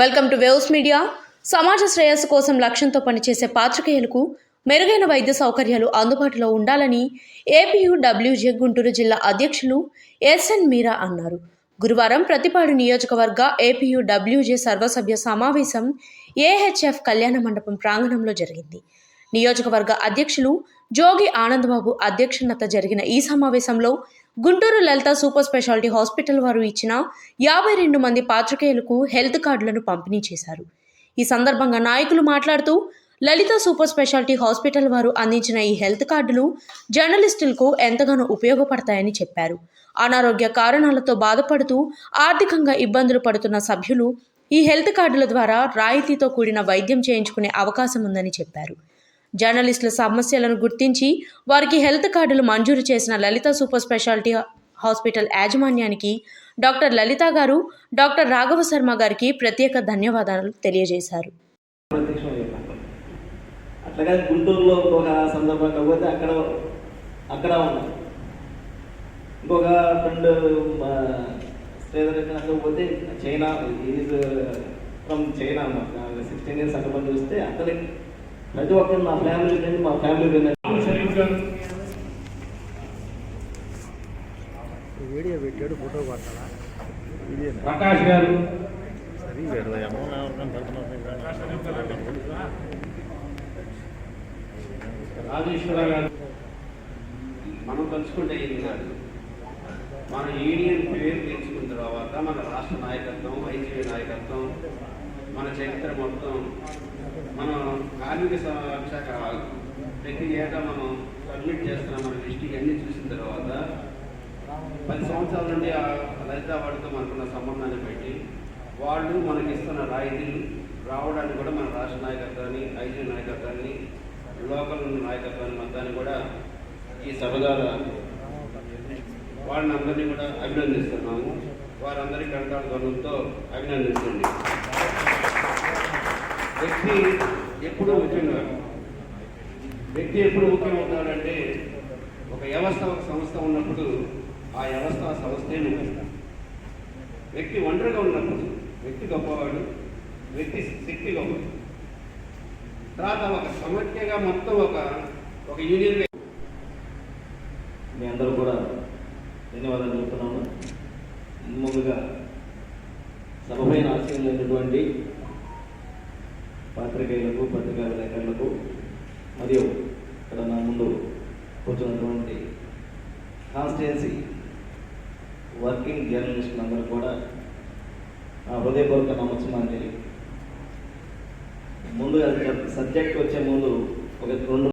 Welcome to waves media. సమాజ శ్రేయస్సు కోసం లక్ష్యంతో పనిచేసే పాత్రికేయులకు మెరుగైన వైద్య సౌకర్యాలు అందుబాటులో ఉండాలని ఏపీయుడబ్ల్యూజే గుంటూరు జిల్లా అధ్యక్షులు ఎస్ఎన్ మీరా అన్నారు. గురువారం ప్రతిపాడు నియోజకవర్గ ఏపీయుడబ్ల్యూజే సర్వసభ్య సమావేశం ఏహెచ్ఎఫ్ కళ్యాణ మండపం ప్రాంగణంలో జరిగింది. నియోజకవర్గ అధ్యక్షులు జోగి ఆనందబాబు అధ్యక్షత జరిగిన ఈ సమావేశంలో Guntur Lalitha super speciality hospital వారు ఇచ్చిన యాభై రెండు మంది పాత్రికేయులకు హెల్త్ కార్డులను పంపిణీ చేశారు. ఈ సందర్భంగా నాయకులు మాట్లాడుతూ లలిత సూపర్ స్పెషాలిటీ హాస్పిటల్ వారు అందించిన ఈ హెల్త్ కార్డులు జర్నలిస్టులకు ఎంతగానో ఉపయోగపడతాయని చెప్పారు. అనారోగ్య కారణాలతో బాధపడుతూ ఆర్థికంగా ఇబ్బందులు పడుతున్న సభ్యులు ఈ హెల్త్ కార్డుల ద్వారా రాయితీతో కూడిన వైద్యం చేయించుకునే అవకాశం ఉందని చెప్పారు. జర్నలిస్టుల సమస్యలను గుర్తించి వారికి హెల్త్ కార్డులు మంజూరు చేసిన లలిత సూపర్ స్పెషాలిటీ హాస్పిటల్ యాజమాన్యానికి డాక్టర్ లలిత గారు డాక్టర్ రాఘవ శర్మ గారికి ప్రత్యేక ధన్యవాదాలు తెలియజేశారు. ప్రత్యక్షం అట్లాగే గుంటూరులో ఇంకొక సందర్భం కాకపోతే అక్కడ అక్కడ ఉన్నాం. ఇంకొక ఫ్రెండ్ శ్రీధర్ కాకపోతే China is from China sixteen years అక్కడ చూస్తే అతనికి ప్రతి ఒక్కరు మా ఫ్యామిలీ ఫ్రెండ్ మా ఫ్యామిలీ ఫ్రెండ్ వీడియో పెట్టాడు ఫోటో పడతాడా? ప్రకాష్ గారు. రాజేశ్వర గారు. మనం తలుచుకుంటే ఇది కాదు. మన యూనియన్ పేరు తెచ్చుకున్న తర్వాత మన రాష్ట్ర నాయకత్వం వైద్య నాయకత్వం మన చరిత్ర మొత్తం మనం కార్మిక శాఖ ప్రతి ఏటా మనం సబ్మిట్ చేస్తున్నాం మన డిస్టిక్ అన్ని చూసిన తర్వాత పది సంవత్సరాల నుండి ఆ లలిత వాడితో మనకున్న సంబంధాన్ని పెట్టి వాళ్ళు మనకి ఇస్తున్న రాయితీలు రావడానికి కూడా మన రాష్ట్ర నాయకత్వాన్ని ఐజీ నాయకత్వాన్ని లోకల్ నాయకత్వాన్ని మొత్తాన్ని కూడా ఈ సభ ద్వారా వాళ్ళని అందరినీ కూడా అభినందిస్తున్నాము. వారందరి కంటాడు ధ్వనంతో అభినందిస్తుంది వ్యక్తి ఎప్పుడు ముఖ్యంగా వ్యక్తి ఎప్పుడు ముఖ్యమవుతాడంటే ఒక వ్యవస్థ ఒక సంస్థ ఉన్నప్పుడు ఆ వ్యవస్థ ఆ సంస్థే ముఖ్యం వ్యక్తి ఒంటరిగా ఉన్నప్పుడు వ్యక్తి గొప్పవాడు వ్యక్తి శక్తి గొప్పవాడు. తర్వాత ఒక సమఖ్యగా మొత్తం ఒక ఒక యూనియన్ మీ అందరూ కూడా ధన్యవాదాలు చెప్తున్నాను. ముందుగా సభపైన ఆశీర్వదించినటువంటి పాత్రికేయులకు పత్రికా విలేకరులకు మరియు ఇక్కడ నా ముందు కూర్చున్నటువంటి కాన్స్టిట్యున్సీ వర్కింగ్ జర్నలిస్టులందరూ కూడా నా హృదయపూర్వక నమస్కారం ముందుగా సబ్జెక్ట్ వచ్చే ముందు ఒక రెండు